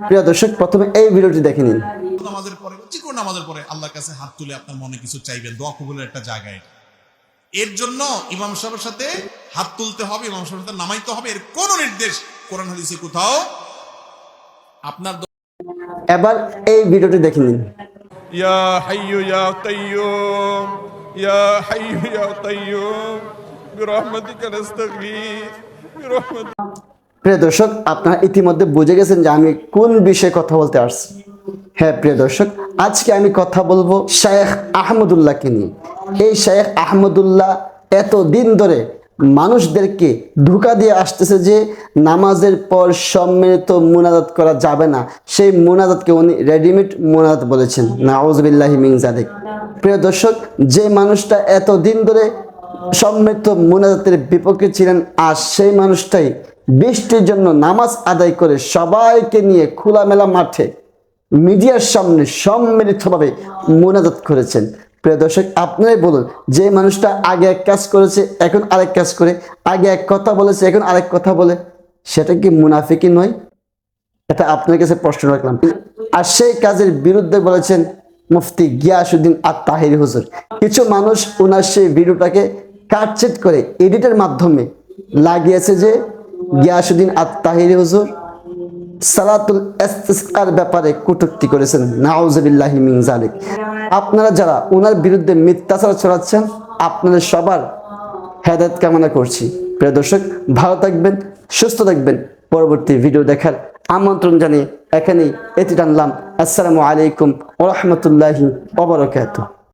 প্রিয় দর্শক প্রথমে এই ভিডিওটি দেখে নিন। নামাজের পরে যে কোনো নামাজের পরে আল্লাহর কাছে হাত তুলে আপনার মনে কিছু চাইবেন দোয়া কবুলের একটা জায়গা এর জন্য ইমাম সাহেবের সাথে হাত তুলতে হবে ইমাম সাহেবের সাথে নামাইতে হবে এর কোন নির্দেশ কোরআন হাদিসে কোথাও আপনার এবার এই ভিডিওটি দেখে নিন। ইয়া হাইয়ু ইয়া কাইয়ুম ইয়া হাইয়ু ইয়া কাইয়ুম বিরহমাতিকা নাস্তাগীথ বিরহমাতিকা প্রিয় দর্শক, আপনারা ইতিমধ্যে বুঝে গেছেন যে আমি কোন বিষয়ে কথা বলতে আসছি। হ্যাঁ প্রিয় দর্শক, আজকে আমি কথা বলব শায়েখ আহমদুল্লাহকে নিয়ে। এই শায়েখ আহমদুল্লাহ এত দিন ধরে মানুষদেরকে ধোকা দিয়ে আসতেছে যে নামাজের পর সম্মিলিত মুনাজাত করা যাবে না। সেই মুনাজাতকে উনি রেডিমেড মুনাজাত বলেছেন। নাউজবিল্লাহি মিং জাদেক প্রিয় দর্শক, যে মানুষটা এত দিন ধরে সম্মিলিত মুনাজাতের বিপক্ষে ছিলেন, আর সেই মানুষটাই বৃষ্টির জন্য নামাজ আদায় করে সবাইকে নিয়ে খোলামেলা মাঠে মিডিয়ার সামনে সম্মিলিতভাবে মোনাজাত করেছেন। প্রিয় দর্শক, আপনারাই বলুন, যে মানুষটা আগে এক কাজ করেছে, এখন আরেক কাজ করে, আগে এক কথা বলেছে, এখন আরেক কথা বলে, সেটা কি মুনাফিকি নয়? এটা আপনার কাছে প্রশ্ন রাখলাম। আর সেই কাজের বিরুদ্ধে বলেছেন মুফতি গিয়াসুদ্দিন আর তাহির হুজুর। কিছু মানুষ ওনার সেই ভিডিওটাকে কাটছেট করে এডিটের মাধ্যমে লাগিয়েছে যে গিয়াসুদ্দিন আর তাহির হুজুর সালাতুল ইস্তিসকার ব্যাপারে কটূক্তি করেছেন। নাউজুবিল্লাহি মিন জালিক আপনারা যারা ওনার বিরুদ্ধে মিথ্যাচার ছড়াচ্ছেন, আপনাদের সবার হেদায়ত কামনা করছি। প্রিয় দর্শক, ভালো থাকবেন, সুস্থ থাকবেন। পরবর্তী ভিডিও দেখার আমন্ত্রণ জানিয়ে এখানেই এটি টানলাম। আসসালামু আলাইকুম ওরহমতুল্লাহি ওবরাকাতুহ